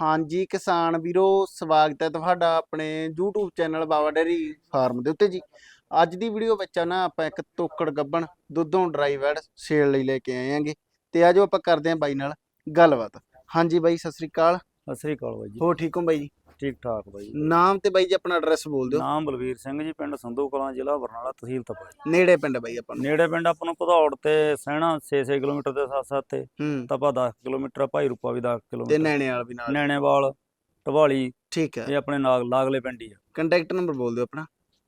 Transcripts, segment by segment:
ਹਾਂਜੀ ਕਿਸਾਨ ਵੀਰੋ ਸਵਾਗਤ ਹੈ ਤੁਹਾਡਾ ਆਪਣੇ YouTube channel Baba dairy farm ਦੇ ਉੱਤੇ ਜੀ। ਅੱਜ ਦੀ ਵੀਡੀਓ ਵਿੱਚ ਆ ਨਾ ਆਪਾਂ ਇੱਕ ਤੋਕੜ ਗੱਬਣ ਦੁੱਧੋਂ ਡਰਾਈ ਵੈਡ ਸੇਲ ਲਈ ਲੈ ਕੇ ਆਏ ਆਂਗੇ ਤੇ ਆਜੋ ਆਪਾਂ ਕਰਦੇ ਆਂ ਬਾਈ ਨਾਲ ਗੱਲਬਾਤ। ਹਾਂਜੀ ਬਾਈ ਸਤਿ ਸ੍ਰੀ ਅਕਾਲ। ਸਤਿ ਸ੍ਰੀ ਅਕਾਲ ਬਾਈ ਜੀ। ਹੋ ਠੀਕ ਹੋ ਬਾਈ ਜੀ? ਠੀਕ ਠਾਕ ਬਾਈ। ਨਾਮ ਤੇ ਬਾਈ ਜੀ ਆਪਣਾ ਐਡਰੈਸ ਬੋਲ ਦਿਓ। ਨਾਮ ਬਲਵੀਰ ਸਿੰਘ ਜੀ ਪਿੰਡ ਸੰਧੂ ਕਲਾਂ ਜ਼ਿਲ੍ਹਾ ਬਰਨਾਲਾ ਤਹਿਸੀਲ ਤਪਾ ਨੇੜੇ ਪਿੰਡ ਬਾਈ ਆਪਾਂ ਨੂੰ ਨੇੜੇ ਪਿੰਡ ਆਪਾਂ ਨੂੰ ਭਦੌੜ ਤੇ ਸਹਿਣਾ 6-6 ਕਿਲੋਮੀਟਰ ਦੇ ਸਾਥ ਸਾਥ ਤੇ। ਹੂੰ। ਤਪਾ 10 ਕਿਲੋਮੀਟਰ ਭਾਈ ਰੂਪਾ ਵੀ 10 ਤੇ ਕਿਲੋਮੀਟਰ। ਨੈਣੇ ਵਾਲ ਵੀ ਨਾਲ। ਨੈਣੇਵਾਲ ਢਵਾਲੀ ਠੀਕ ਹੈ ਇਹ ਆਪਣੇ ਨਾਗ ਲਾਗਲੇ ਪਿੰਡ ਹੀ ਆ। ਕੰਟੈਕਟ ਨੰਬਰ ਬੋਲ ਦਿਓ ਆਪਣਾ।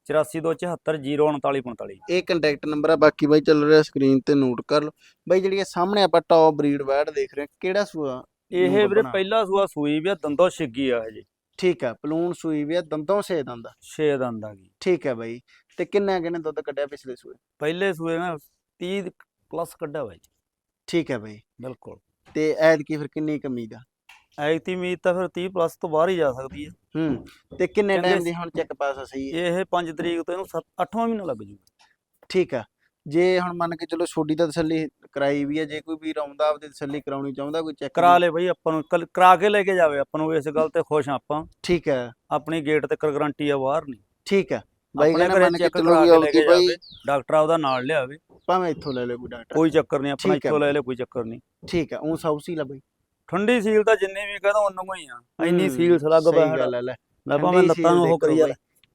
8427703945 ਇਹ ਕੰਟੈਕਟ ਨੰਬਰ ਆ ਬਾਕੀ ਬਾਈ ਚੱਲ ਰਿਹਾ ਸਕਰੀਨ ਤੇ ਨੋਟ ਕਰ ਲਓ। ਬਾਈ ਜਿਹੜੀ ਇਹ ਸਾਹਮਣੇ ਆਪਾਂ ਟੌਪ ਬਰੀਡ ਵੈਡ ਦੇਖ ਰਹੇ ਹਾਂ ਕਿਹੜਾ ਸੂਆ ਇਹ ਵੀਰੇ। ਪਹਿਲਾ ਸੂਆ ਸੂਈ ਵੀ ਆ ਦੰਦੋ ਛਿੱਗੀ ਆ ਹਜੇ ਠੀਕ ਹੈ ਪਲੂਣ ਸੂਈ ਵੀ ਆ ਦੰਦੋਂ ਸੇ ਦੰਦ 6 ਦੰਦ ਆ ਗਈ। ਠੀਕ ਹੈ ਬਾਈ ਤੇ ਕਿੰਨਾ ਕਿੰਨੇ ਦੁੱਧ ਕੱਢਿਆ ਪਿਛਲੇ ਸੂਏ? ਪਹਿਲੇ ਸੂਏ ਨਾ 30 ਪਲੱਸ ਕੱਢਿਆ ਬਾਈ। ਠੀਕ ਹੈ ਬਾਈ। ਬਿਲਕੁਲ। ਤੇ ਐਦ ਕੀ ਫਿਰ ਕਿੰਨੀ ਕਮੀ ਦਾ ਐਗਤੀ ਉਮੀਦ ਤਾਂ ਫਿਰ 30 ਪਲੱਸ ਤੋਂ ਬਾਹਰ ਹੀ ਜਾ ਸਕਦੀ ਹੈ ਹੂੰ ਤੇ ਕਿੰਨੇ ਟਾਈਮ ਦੀ ਹੁਣ ਚੈੱਕ ਪਾਸ ਸਹੀ ਹੈ ਇਹ 5 ਤਰੀਕ ਤੋਂ ਇਹਨੂੰ 8ਵਾਂ ਮਹੀਨਾ ਲੱਗ ਜੂ ਠੀਕ ਆ ਜੇ ਹੁਣ ਮੰਨ ਕੇ ਚਲੋ ਛੋਡੀ ਦਾ ਤਸੱਲੀ ਕਰਾਈ ਵੀ ਹੈ ਜੇ ਕੋਈ ਵੀਰ ਆਉਂਦਾ ਆਪਦੀ ਤਸੱਲੀ ਕਰਾਉਣੀ ਚਾਹੁੰਦਾ ਕੋਈ ਚੈੱਕ ਕਰਾ ਲੈ ਬਈ ਆਪਾਂ ਨੂੰ ਕੱਲ- ਕਰਾ ਕੇ ਲੈ ਕੇ ਜਾਵੇ ਆਪਾਂ ਨੂੰ ਇਸ ਗੱਲ ਤੇ ਖੁਸ਼ ਆਪਾਂ। ਠੀਕ ਹੈ। ਆਪਣੀ ਗੇਟ ਤੇ ਗਾਰੰਟੀ ਆ ਬਾਹਰ ਨਹੀਂ। ਠੀਕ ਹੈ। ਬਾਈ ਕਹਿੰਦਾ ਮੰਨ ਕੇ ਚਲੋ ਕਰਾ ਵੀ ਲੈ ਕੇ ਬਾਈ ਡਾਕਟਰ ਆਪਦਾ ਨਾਲ ਲਿਆਵੇ। ਭਾਵੇਂ ਇੱਥੋਂ ਲੈ ਲੈ ਕੋਈ ਡਾਕਟਰ। ਕੋਈ ਚੱਕਰ ਨਹੀਂ ਆਪਣਾ ਇੱਥੋਂ ਲੈ ਲੈ ਕੋਈ ਚੱਕਰ ਨਹੀਂ। ਠੀਕ ਹੈ ਉਹ ਸੌਸੀ ਲਾ ਬਾਈ। ਠੰਡੀ ਸੀਲ ਤਾਂ ਜਿੰਨੀ ਵੀ ਕਹਦਾ ਉਹਨਾਂ ਹੀ ਆ। ਇੰਨੀ ਸੀਲ ਸਲੱਗ ਗੱਲ ਹੈ ਲੈ। ਮੈਂ ਭਾਵੇਂ ਲੱਤਾਂ ਨੂੰ ਉਹ ਕਰੀ ਜਾ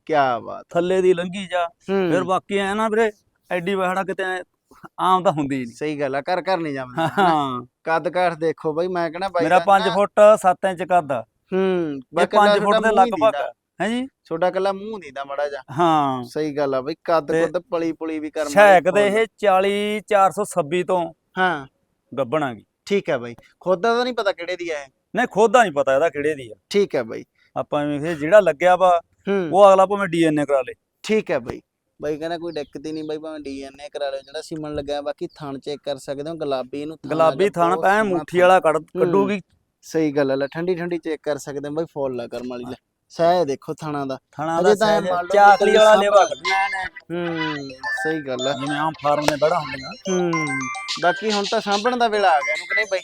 ਕੀ ਬਾਤ। ਥੱਲੇ ਦੀ ਲੰਗੀ ਜਾ ਫਿਰ ਬਾਕੀ ਐ ਨਾ ਵੀਰੇ ਐਡੀ ਬਹਿੜਾ ਕਿਤੇ ਆਮ ਤਾਂ ਹੁੰਦੀ ਨਹੀਂ ਸਹੀ ਗੱਲ ਆ ਘਰ ਘਰ ਨਹੀਂ ਜਾਂਦਾ ਹਾਂ। ਕੱਦ ਕਾਠ ਦੇਖੋ ਬਾਈ ਮੈਂ ਕਹਿੰਦਾ ਬਾਈ ਮੇਰਾ ਦਾ 5 ਨਾ- ਫੁੱਟ 7 ਇੰਚ ਕੱਦ। ਆ ਹੂੰ ਇਹ 5 ਫੁੱਟ ਦੇ ਲਗਭਗ ਹੈ ਜੀ? ਛੋਟਾ ਕੱਲਾ ਮੂੰਹ ਦੀਦਾ ਮੜਾ ਜਾ ਹਾਂ। ਸਹੀ ਗੱਲ ਆ ਬਈ ਕੱਦ ਕੁੱਦ ਪਲੀ ਪੁਲੀ ਵੀ ਕਰਮ ਛੈਕ ਦੇ ਇਹ 40 426 ਤੋਂ ਹਾਂ। ਗੱਬਣਾ ਗਈ ਠੀਕ ਹੈ ਬਾਈ। ਖੋਦਾ ਤਾਂ ਨਹੀਂ ਪਤਾ ਕਿਹੜੇ ਦੀ ਹੈ ਨਹੀਂ ਖੋਦਾ ਨਹੀਂ ਪਤਾ ਇਹਦਾ ਕਿਹੜੇ ਦੀ ਆ। ਠੀਕ ਹੈ ਬਾਈ। ਆਪਾਂ ਫਿਰ ਜਿਹੜਾ ਲੱਗਿਆ ਵਾ ਉਹ ਅਗਲਾ ਭਾਵੇਂ ਡੀਐਨਏ ਕਰਾ ਲੇ। ਠੀਕ ਹੈ ਬਾਈ। ਬਾਈ ਕਹਿੰਦਾ ਕੋਈ ਦਿੱਕਤ ਹੀ ਨਹੀਂ ਬਾਈ ਭਾਵੇਂ ਡੀਐਨਏ ਕਰਾ ਲਿਓ ਜਿਹੜਾ ਸੀਮਨ ਲੱਗਿਆ ਬਾਕੀ ਥਣ ਚੈੱਕ ਕਰ ਸਕਦੇ ਹੋ ਗੁਲਾਬੀ ਇਹਨੂੰ ਗੁਲਾਬੀ ਲੱਗਾ, ਥਣ ਐ ਮੁੱਠੀ। ਵਾਲਾ ਕੱਢ ਕੱਢੂਗੀ। ਸਹੀ ਗੱਲ ਹੈ ਠੰਡੀ ਠੰਡੀ ਚੈੱਕ ਕਰ ਸਕਦੇ ਹੋ ਬਾਈ ਫੁੱਲ ਲਾ ਕਰਮ ਵਾਲੀ ਲੈ। ਸਹਿ ਦੇਖੋ ਥਣਾ ਦਾ। ਥਣਾ ਦਾ ਲਓ ਚਾਕਲੀ ਵਾਲਾ ਲੇਵਾ। ਹੂੰ। ਸਹੀ ਗੱਲ ਹੈ। ਜਿਵੇਂ ਆਮ ਫਾਰਮ ਦੇ ਬੜਾ ਹੁੰਦੀਆਂ ਹੂੰ ਬਾਕੀ ਹੁਣ ਤਾਂ ਸਾਂਭਣ ਦਾ ਵੇਲਾ ਆ ਗਿਆ ਇਹਨੂੰ ਕਿ ਨਹੀਂ ਬਾਈ?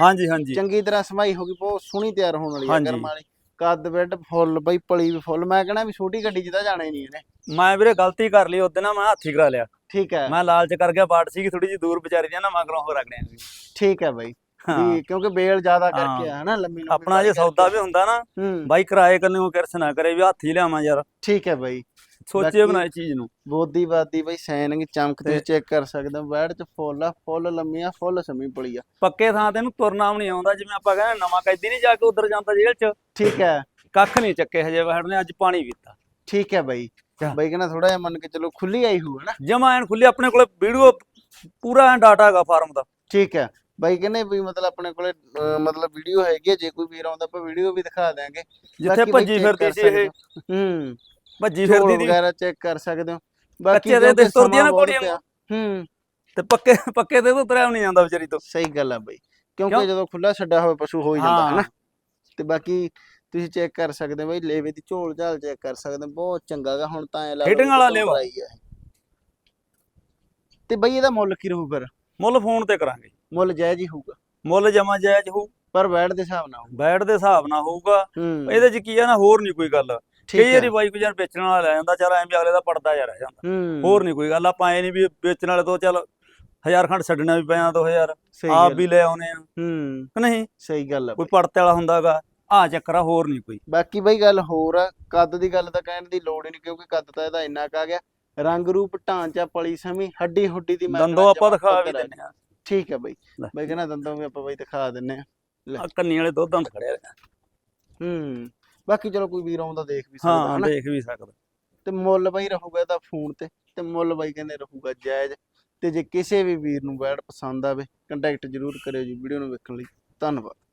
ਹਾਂਜੀ ਹਾਂਜੀ। ਚੰਗੀ ਤਰ੍ਹਾਂ ਸਮਾਈ ਹੋ ਗਈ ਬਹੁਤ ਸੋਹਣੀ ਤਿਆਰ ਹੋਣ ਵਾਲੀ ਹੈ। ਕਰਮ ਵਾਲੀ। ਕੱਦ ਬੈੱਡ ਫੁੱਲ ਬਈ ਪਲੀ ਵੀ ਫੁੱਲ ਮੈਂ ਕਹਣਾ ਵੀ ਛੋਟੀ ਗੱਡੀ 'ਚ ਤਾਂ ਜਾਣਾ ਹੀ ਨਹੀਂ ਇਹਨੇ। ਮੈਂ ਵੀਰੇ ਗਲਤੀ ਕਰ ਲਈ ਉਹਦੇ ਨਾਲ ਮੈਂ ਹੱਥੀ ਕਰਾ ਲਿਆ। ਠੀਕ ਹੈ। ਮੈਂ ਲਾਲਚ ਕਰ ਗਿਆ ਬਾੜ ਸੀਗੀ ਥੋੜੀ ਜਿਹੀ ਦੂਰ ਵਿਚਾਰੀ ਦੀ ਨਾ ਮਗਰੋਂ ਹੋ ਰਗੜਿਆ ਸੀ ਠੀਕ ਹੈ ਬਾਈ। ਵੀ ਕਿਉਂਕਿ ਬੇਲ ਜ਼ਿਆਦਾ ਕਰਕੇ ਹਾਂ। ਆ ਹਨਾ ਲੰਮੀ ਲੰਮੀ ਆਪਣਾ ਜੇ ਸੌਦਾ। ਵੀ ਹੁੰਦਾ ਨਾ ਹੂੰ। ਬਾਈ ਕਿਰਾਏ ਕਰਨੇ ਨੂੰ ਕਿਰਸ ਨਾ ਕਰੇ ਵੀ ਹੱਥੀ ਲਿਆਵਾਂ ਯਾਰ। ਠੀਕ ਹੈ ਬਾਈ। ਸੋਚੇ ਬਣਾਏ ਚੀਜ਼ ਨੂੰ। ਬੋਦੀ ਬਾਦੀ ਬਈ ਸੈਨਿੰਗ ਚਮਕ ਤੇ- ਚੈੱਕ ਕਰ ਸਕਦੇ ਹੋ ਬੈਡ 'ਚ ਫੁੱਲ ਆ ਫੁੱਲ ਲੰਮੀਆਂ ਫੁੱਲ ਸਮੀ ਪਲੀ ਆ। ਪੱਕੇ ਥਾਂ ਤੇ ਇਹਨੂੰ ਤੁਰਨਾ ਵੀ ਨਹੀਂ ਆਉਂਦਾ ਜਿਵੇਂ ਆਪਾਂ ਕਹਿੰਦੇ ਨਵਾਂ ਕੈਦੀ ਨਹੀਂ ਜਾ ਕੇ ਉਧਰ ਜਾਂਦਾ ਜੇਲ੍ਹ 'ਚ। ਠੀਕ ਹੈ। ਕੱਖ ਨਹੀਂ ਚੱਕੇ ਹਜੇ ਵਹੜ ਨੇ ਅੱਜ ਪਾਣੀ ਪੀਤਾ। ਠੀਕ ਹੈ ਬਾਈ। ਬਾਈ ਕਹਿੰਦਾ ਥੋੜਾ ਜਿਹਾ ਮੰਨ ਕੇ ਚਲੋ ਖੁੱਲੀ ਆਈ ਹੋਊ ਹਨਾ। ਜਮਾ ਐਨ ਖੁੱਲੇ ਆਪਣੇ ਕੋਲੇ ਵੀਡੀਓ ਪੂਰਾ ਡਾਟਾ ਹੈਗਾ ਫਾਰਮ ਦਾ। ਠੀਕ ਹੈ। ਬਾਈ ਕਹਿੰਦੇ ਵੀ ਮਤਲਬ ਆਪਣੇ ਕੋਲੇ ਅਹ, ਮਤਲਬ ਵੀਡੀਓ ਹੈਗੀ ਹੈ ਜੇ ਕੋਈ ਵੀਰ ਆਉਂਦਾ ਆਪਾਂ ਵੀਡੀਓ ਵੀ ਦਿਖਾ ਦਿਆਂਗੇ। ਜਿੱਥੇ ਬਾਕੀ ਬਾਈ ਭੱਜੀ check ਫਿਰਦੀ ਕਰ ਸੀ ਸਕਦੇ ਇਹ। ਹੋ। ਹੂੰ। ਭੱਜੀ ਫਿਰਦੀ ਦੀ ਵਗੈਰਾ ਚੈੱਕ ਕਰ ਸਕਦੇ ਹੋ। ਬਾਕੀ ਕੱਚੇ ਦੇ ਕਿਉਂਕਿ ਤੁਰਦੀਆਂ ਨਾ ਸਮਾਂ ਬਹੁਤ ਘੋੜੀਆਂ ਪਿਆ। ਹੂੰ। ਤੇ ਪੱਕੇ ਪੱਕੇ ਤੇ ਤੋਂ ਤੁਰਿਆ ਨਹੀਂ ਜਾਂਦਾ ਵਿਚਾਰੀ ਤੋਂ। ਸਹੀ ਗੱਲ ਆ ਬਾਈ। ਕਿਉਂਕਿ ਕਿਉਂ? ਜਦੋਂ ਖੁੱਲਾ ਛੱਡਿਆ ਹੋਵੇ ਪਸ਼ੂ ਹੋ ਹੀ ਜਾਂਦਾ ਹਾਂ। ਨਾ ਤੇ ਬਾਕੀ ਤੁਸੀਂ ਚੈੱਕ ਕਰ ਸਕਦੇ ਹੋ ਬਾਈ ਲੇਵੇ ਦੀ ਝੋਲ ਝਾਲ ਚੈੱਕ ਕਰ ਸਕਦੇ ਹੋ। ਬਹੁਤ ਚੰਗਾ ਗਾ ਹੁਣ ਤਾਂ ਐ ਲੱਗਦਾ Hitting ਵਾਲਾ ਲੇਵਾ। ਤੇ ਬਾਈ ਇਹਦਾ ਮੁੱਲ ਕੀ ਰਹੂ ਫਿਰ? ਮੁੱਲ ਫੋਨ ਤੇ ਕਰਾਂਗੇ। ਮੁੱਲ ਜਾਇਜ਼ ਹੀ ਹੋਊਗਾ। ਮੁੱਲ ਜਮਾ ਜਾਇਜ਼ ਹੋਊ। ਪਰ ਵੈਟ ਦੇ ਹਿਸਾਬ ਨਾਲ ਹੋਊ ਬੈਡ ਦੇ ਹਿਸਾਬ ਨਾਲ ਹੋਊਗਾ। ਹੂੰ। ਇਹਦੇ ਚ ਕੀ ਆ ਨਾ ਹੋਰ ਨਹੀਂ ਕੋਈ ਗੱਲ। ਕਈ ਵਾਰੀ ਬਾਈ ਕੋਈ ਯਾਰ ਵੇਚਣ ਵਾਲਾ ਲੈ ਜਾਂਦਾ ਚੱਲ ਐਂ ਵੀ ਅਗਲੇ ਦਾ ਪੜਦਾ ਜਾ ਰਹਿ ਜਾਂਦਾ। ਹੋਰ ਨਹੀਂ ਕੋਈ ਗੱਲ ਆਪਾਂ ਐ ਨਹੀਂ ਵੀ ਵੇਚਣ ਵਾਲੇ ਤੋਂ ਚੱਲ ਹਜ਼ਾਰ ਖੰਡ ਛੱਡਣਾ ਵੀ ਪਿਆ 2000 ਸਹੀ ਆਪ ਵੀ ਲੈ ਆਉਨੇ ਆ। ਹੂੰ। ਕਿ ਨਹੀਂ? ਸਹੀ ਗੱਲ ਆ ਕੋਈ ਪੜਤੇ ਵਾਲਾ ਹੁੰਦਾਗਾ ਆ ਚੱਕਰ ਆ ਹੋਰ ਨਹੀਂ ਕੋਈ। ਬਾਕੀ ਬਈ ਗੱਲ ਹੋਰ ਆ ਕੱਦ ਦੀ ਗੱਲ ਤਾਂ ਕਹਿਣ ਦੀ ਲੋੜ ਹੀ ਨਹੀਂ ਕਿਉਂਕਿ ਕੱਦ ਤਾਂ ਇਹਦਾ ਇੰਨਾ ਕਾ ਗਿਆ। ਰੰਗ ਰੂਪ ਢਾਂਚਾ ਪਲੀ ਸਮੀ ਹੱਡੀ ਹੁੱਡੀ ਦੀ ਮੈਂ ਦੰਦੋ ਆਪਾਂ ਦਿਖਾ ਵੀ ਆ। ਦਿੰਨੇ ਆ। ਠੀਕ ਹੈ ਬਈ। ਲੈ। ਬਈ ਕਹਿੰਦਾ ਦੰਦੋਂ ਵੀ ਆਪਾਂ ਬਈ ਦਿਖਾ ਦਿੰਨੇ ਆ। ਆਹ ਕੰਨੀ ਵਾਲੇ ਦੁੱਧ ਦੰਦ ਖੜਿਆ। ਹੂੰ ਬਾਕੀ ਚਲੋ ਕੋਈ ਵੀਰ ਆਉਂਦਾ ਦੇਖ ਵੀ ਸਕਦਾ ਹਾਂ ਹਨਾ? ਦੇਖ ਵੀ ਸਕਦਾ। ਤੇ ਮੁੱਲ ਬਈ ਰਹੂਗਾ ਇਹਦਾ ਫੋਨ ਤੇ ਤੇ ਮੁੱਲ ਬਈ ਕਹਿੰਦੇ ਰਹੂਗਾ ਜਾਇਜ਼। ਤੇ ਜੇ ਕਿਸੇ ਵੀ ਵੀਰ ਨੂੰ ਬੈਡ ਪਸੰਦ ਆਵੇ ਕੰਟੈਕਟ ਜ਼ਰੂਰ ਕਰਿਓ ਜੀ ਵੀਡੀਓ ਨੂੰ ਵੇਖਣ ਲਈ। ਧੰਨਵਾਦ।